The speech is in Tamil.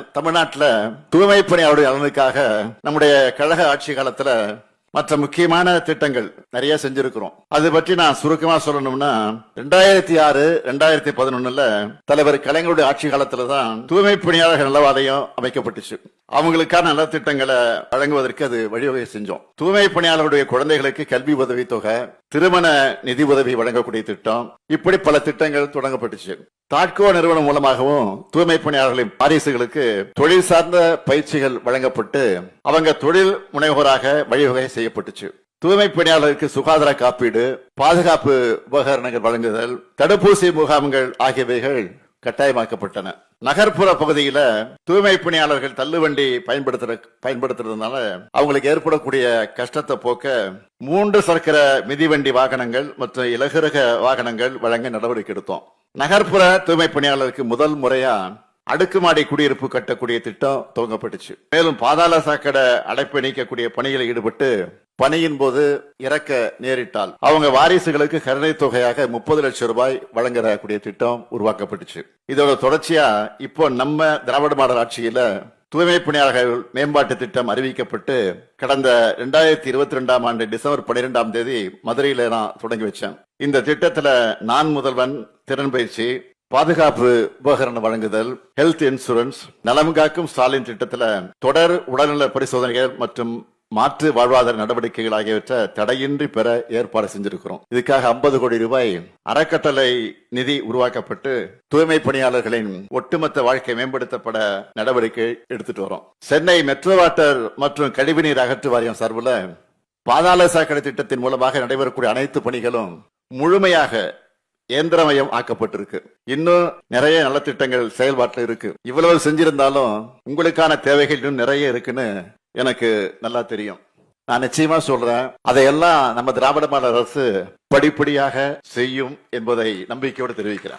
தமிழ்நாட்டுல தூய்மை பணியாளருடைய நலனுக்காக நம்முடைய கழக ஆட்சி காலத்துல மற்ற முக்கியமான திட்டங்கள் நிறைய செஞ்சிருக்கிறோம். அது பற்றி நான் சுருக்கமா சொல்லணும்னா ரெண்டாயிரத்தி ஆறு ரெண்டாயிரத்தி பதினொன்னுல தலைவர் கலைஞருடைய ஆட்சி காலத்துல தான் தூய்மை பணியாளர்கள் நல அமைக்கப்பட்டுச்சு. அவங்களுக்கான நலத்திட்டங்களை வழங்குவதற்கு அது வழிவகை செஞ்சோம். தூய்மை பணியாளருடைய குழந்தைகளுக்கு கல்வி உதவி தொகை திருமண நிதி உதவி வழங்கக்கூடிய திட்டம் இப்படி பல திட்டங்கள் தொடங்கப்பட்டுச்சு. தாட்கோ நிறுவனம் மூலமாகவும் தூய்மை பணியாளர்களின் பாரிசுகளுக்கு தொழில் சார்ந்த பயிற்சிகள் வழங்கப்பட்டு அவங்க தொழில் முனைவோராக வழிவகை செய்யப்பட்டுச்சு. தூய்மை பணியாளருக்கு சுகாதார காப்பீடு பாதுகாப்பு உபகரணங்கள் வழங்குதல் தடுப்பூசி முகாம்கள் ஆகியவைகள் கட்டாயமாக்கப்பட்டன. நகர்ப்புற பகுதியில தூய்மை பணியாளர்கள் தள்ளுவண்டி பயன்படுத்துற பயன்படுத்துறதுனால அவங்களுக்கு ஏற்படக்கூடிய கஷ்டத்தை போக்க மூன்று சக்கர மிதிவண்டி வாகனங்கள் மற்றும் இலகுரக வாகனங்கள் வழங்க நடவடிக்கை எடுத்தோம். நகர்ப்புற தூய்மை பணியாளருக்கு முதல் முறையா அடுக்குமாடி குடியிருப்பு கட்டக்கூடிய திட்டம் துவங்கப்பட்டுச்சு. மேலும் பாதாள சாக்கடை அடைப்பை நீக்கக்கூடிய பணிகளில் ஈடுபட்டு பணியின் போது இறக்க நேரிட்டால் அவங்க வாரிசுகளுக்கு கருணை தொகையாக முப்பது லட்சம் ரூபாய் வழங்கக்கூடிய திட்டம் உருவாக்கப்பட்டுச்சு. இதோட தொடர்ச்சியா இப்போ நம்ம திராவிட மாடல் ஆட்சியில தூய்மை பணியாளர்கள் மேம்பாட்டு திட்டம் அறிவிக்கப்பட்டு கடந்த ரெண்டாயிரத்தி இருபத்தி ரெண்டாம் ஆண்டு டிசம்பர் பன்னிரெண்டாம் தேதி மதுரையில நான் தொடங்கி வச்சேன். இந்த திட்டத்துல நான் முதல்வன் திறன் பயிற்சி பாதுகாப்பு உபகரணம் வழங்குதல் ஹெல்த் இன்சூரன்ஸ் நலம் காக்கும் ஸ்டாலின் திட்டத்தில் தொடர் உடல்நல பரிசோதனைகள் மற்றும் மாற்று வாழ்வாதார நடவடிக்கைகள் ஆகியவற்றை தடையின்றி பெற ஏற்பாடு செஞ்சிருக்கிறோம். இதுக்காக 50 கோடி ரூபாய் அறக்கட்டளை நிதி உருவாக்கப்பட்டு தூய்மை பணியாளர்களின் ஒட்டுமொத்த வாழ்க்கை மேம்படுத்தப்பட நடவடிக்கை எடுத்துட்டு வரோம். சென்னை மெட்ரோ வாட்டர் மற்றும் கழிவுநீர் அகற்று வாரியம் சார்பில் பாதாள சாக்கடை திட்டத்தின் மூலமாக நடைபெறக்கூடிய அனைத்து பணிகளும் முழுமையாக இயந்திரமயம் ஆக்கப்பட்டிருக்கு. இன்னும் நிறைய நல்ல திட்டங்கள் செயல்பாட்டில் இருக்கு. இவ்வளவு செஞ்சிருந்தாலும் உங்களுக்கான தேவைகள் இன்னும் நிறைய இருக்குன்னு எனக்கு நல்லா தெரியும். நான் நிச்சயமா சொல்றேன். அதையெல்லாம் நம்ம திராவிட மாடல் அரசு படிப்படியாக செய்யும் என்பதை நம்பிக்கையோடு தெரிவிக்கிறேன்.